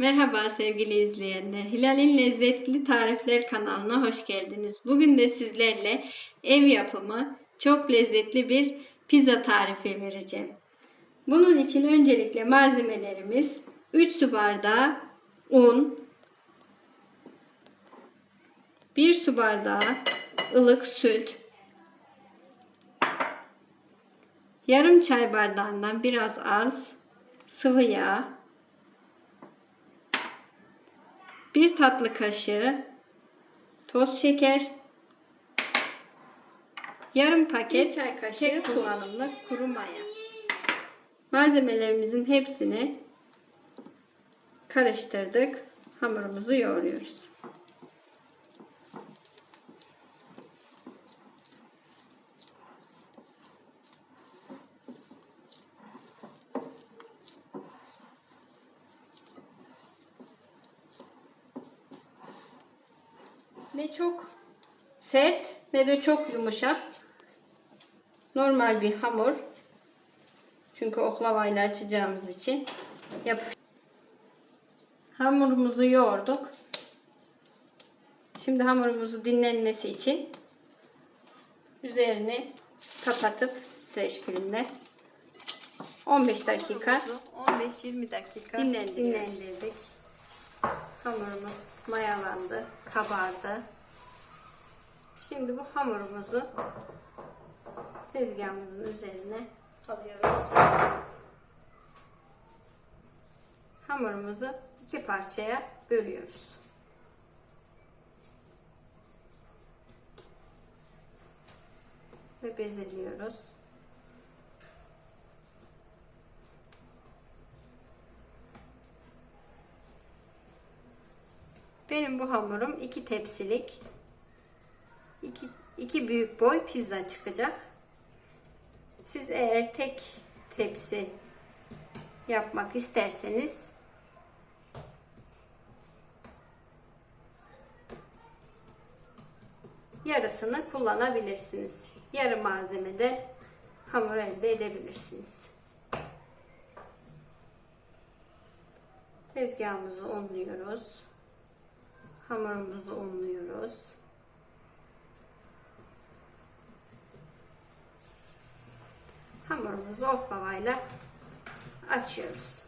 Merhaba sevgili izleyenler. Hilal'in Lezzetli Tarifler kanalına hoş geldiniz. Bugün de sizlerle ev yapımı çok lezzetli bir pizza tarifi vereceğim. Bunun için öncelikle malzemelerimiz 3 su bardağı un, 1 su bardağı ılık süt, yarım çay bardağından biraz az sıvı yağ, bir tatlı kaşığı toz şeker, yarım paket çay kaşığı kullanımlı kuru maya. Malzemelerimizin hepsini karıştırdık. Hamurumuzu yoğuruyoruz. Ne çok sert ne de çok yumuşak. Normal bir hamur. Çünkü oklavayla açacağımız için yap. Hamurumuzu yoğurduk. Şimdi hamurumuzu dinlenmesi için üzerine kapatıp streç filmle 15 dakika 15-20 dakika dinlendirdik. Hamurumuz mayalandı, kabardı. Şimdi bu hamurumuzu tezgahımızın üzerine alıyoruz. Hamurumuzu iki parçaya bölüyoruz. Ve bezeliyoruz. Benim bu hamurum iki tepsilik. iki, iki büyük boy pizza çıkacak. Siz eğer tek tepsi yapmak isterseniz yarısını kullanabilirsiniz. Yarı malzemede hamur elde edebilirsiniz. Tezgahımızı unluyoruz. Hamurumuzu unluyoruz. Hamurumuzu oklavayla açıyoruz.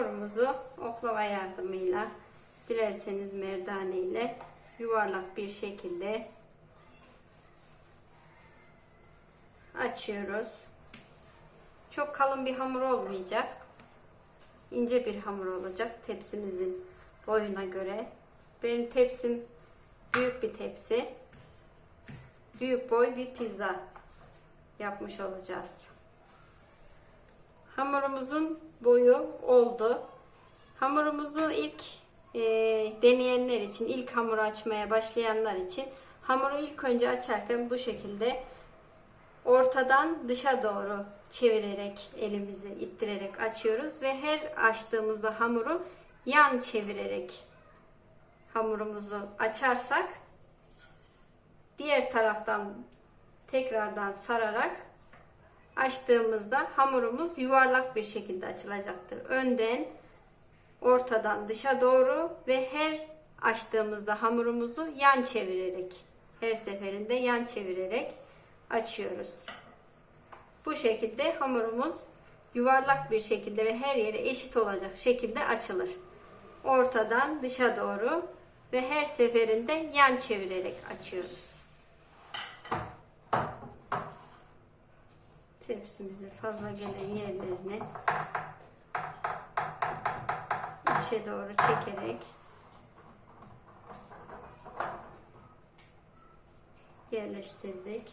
Hamurumuzu oklava yardımıyla dilerseniz merdane ile yuvarlak bir şekilde açıyoruz. Çok kalın bir hamur olmayacak. İnce bir hamur olacak tepsimizin boyuna göre. Benim tepsim büyük bir tepsi. Büyük boy bir pizza yapmış olacağız. Hamurumuzun boyu oldu. Hamurumuzu ilk e, deneyenler için, ilk hamur açmaya başlayanlar için hamuru ilk önce açarken bu şekilde ortadan dışa doğru çevirerek elimizi ittirerek açıyoruz ve her açtığımızda hamuru yan çevirerek hamurumuzu açarsak diğer taraftan tekrardan sararak açtığımızda hamurumuz yuvarlak bir şekilde açılacaktır. Önden, ortadan dışa doğru ve her açtığımızda hamurumuzu yan çevirerek, her seferinde yan çevirerek açıyoruz. Bu şekilde hamurumuz yuvarlak bir şekilde ve her yere eşit olacak şekilde açılır. Ortadan dışa doğru ve her seferinde yan çevirerek açıyoruz. Tepsimizi fazla gelen yerlerini içe doğru çekerek yerleştirdik.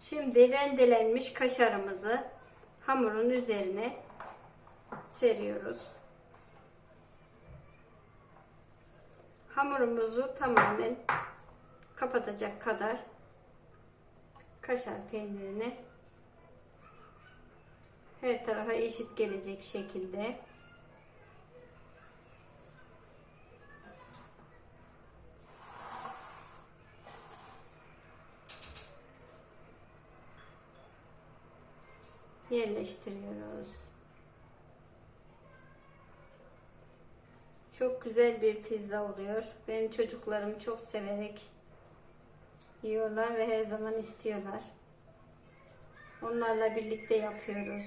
Şimdi rendelenmiş kaşarımızı hamurun üzerine seriyoruz. Hamurumuzu tamamen kapatacak kadar kaşar peynirini her tarafa eşit gelecek şekilde yerleştiriyoruz. Çok güzel bir pizza oluyor. Benim çocuklarım çok severek yiyorlar ve her zaman istiyorlar. Onlarla birlikte yapıyoruz.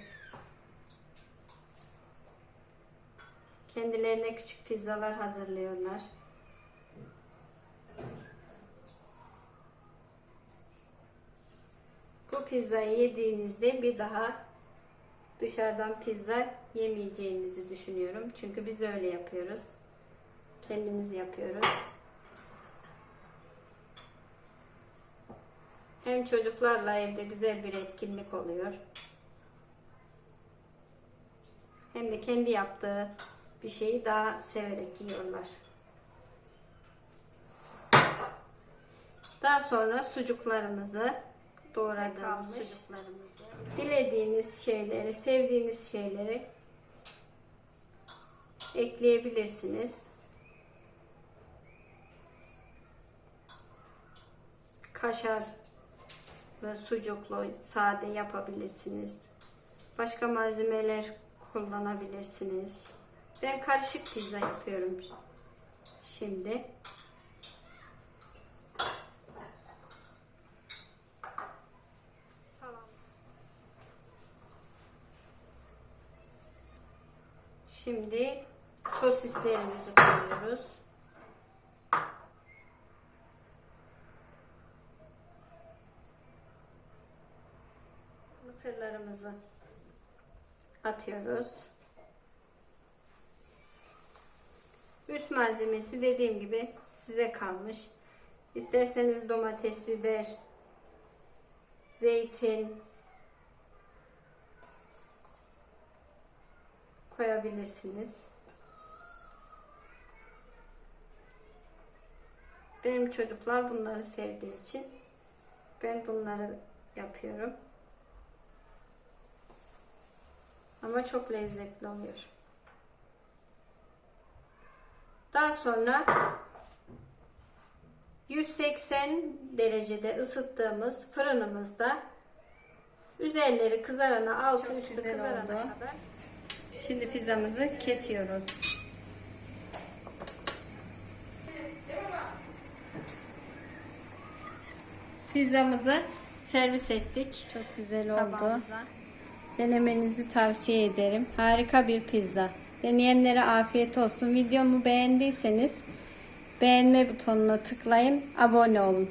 Kendilerine küçük pizzalar hazırlıyorlar. Bu pizzayı yediğinizde bir daha dışarıdan pizza yemeyeceğinizi düşünüyorum. Çünkü biz öyle yapıyoruz. Kendimiz yapıyoruz. Hem çocuklarla evde güzel bir etkinlik oluyor. Hem de kendi yaptığı bir şeyi daha severek yiyorlar. Daha sonra sucuklarımızı doğradığımız sucuklarımızı dilediğiniz şeyleri, sevdiğiniz şeyleri ekleyebilirsiniz. Kaşarlı, sucuklu, sade yapabilirsiniz. Başka malzemeler kullanabilirsiniz. Ben karışık pizza yapıyorum şimdi. Şimdi sosislerimizi koyuyoruz. Mısırlarımızı atıyoruz. Üst malzemesi dediğim gibi size kalmış. İsterseniz domates, biber, zeytin koyabilirsiniz. Benim çocuklar bunları sevdiği için ben bunları yapıyorum. Ama çok lezzetli oluyor. Daha sonra 180 derecede ısıttığımız fırınımızda üzerleri kızarana altı üstü kızarana kadar Şimdi pizzamızı kesiyoruz. Pizzamızı servis ettik. Çok güzel oldu. Denemenizi tavsiye ederim. Harika bir pizza. Deneyenlere afiyet olsun. Videomu beğendiyseniz beğenme butonuna tıklayın. Abone olun.